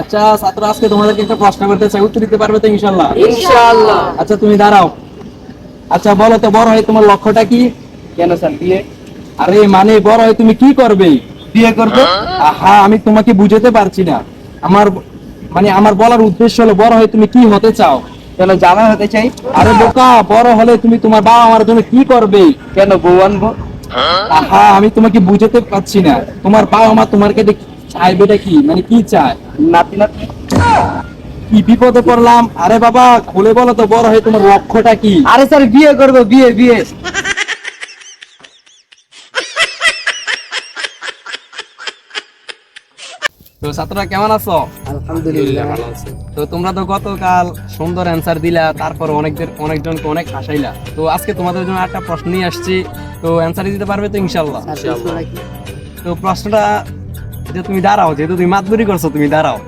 আচ্ছা ছাত্র আজকে তোমাদেরকে একটা প্রশ্ন করতে চাই উত্তর দিতে পারবে তো ইনশাল্লাহ ইনশাআল্লাহ। আচ্ছা তুমি দাঁড়াও। আচ্ছা বলো তো বড় হয়ে তোমার লক্ষ্যটা কি? কেন স্যার বিয়ে? আরে মানে বড় হয়ে তুমি কি করবে? বিয়ে করব? আহা আমি তোমাকে বুঝাতে পারছি না। আমার মানে আমার বলার উদ্দেশ্য হলো বড় হয়ে তুমি কি হতে চাও? কেন জামাই হতে চাই? আরে বোকা বড় হলে তুমি তোমার বাবা আমার জন্য কি করবে? কেন বউ আনব? আহা আমি তোমাকে বুঝাতে পারছি না। তোমার বাবা মা তোমার কাছে চাইবেটা কি? মানে কি চায়? নাতি নাতি। কি বিপদে পড়লাম? আরে বাবা খুলে বলো তো বড় হয়ে তোমার লক্ষ্যটা কি? আরে স্যার বিয়ে করব বিয়ে বিয়ে। তো ছাত্ররা কেমন আছো? আলহামদুলিল্লাহ। তো তোমরা তো গতকাল সুন্দর অ্যান্সার দিলা তারপর অনেকদের অনেকজনকে অনেক হাসাইলা। তো আজকে তোমাদের জন্য একটা প্রশ্ন নিয়ে আসছি। তো অ্যান্সার দিতে পারবে তো ইনশাল্লাহ তো প্রশ্নটা যে তুমি দাঁড়াও যেহেতু তুমি মাতবুরি করছ তুমি দাঁড়াও।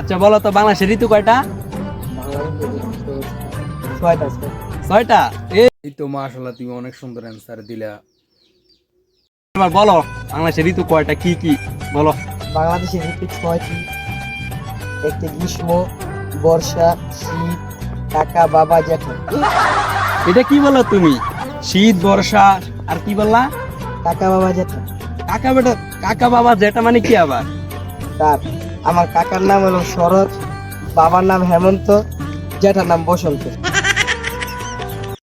আচ্ছা বলো তো বাংলাদেশের ঋতু কয়টা? ছয়টা এই এই তো মাশাআল্লাহ তুমি অনেক সুন্দর অ্যান্সার দিলা। এবার বলো বাংলাদেশের ঋতু কয়টা কি কি? বলো। বাংলাদেশের ঋতু ছয়টি। একটি গ্রীষ্ম বর্ষা শীত কাকা বাবা জ্যাঠা। এটা কি বলো তুমি? শীত বর্ষা আর কি বললা? কাকা বাবা জ্যাঠা। কাকা বেটা, কাকা বাবা যেটা মানে কি আবার? তার আমার কাকার নাম হলো শরৎ বাবার নাম হেমন্ত, জেঠার নাম বসন্ত।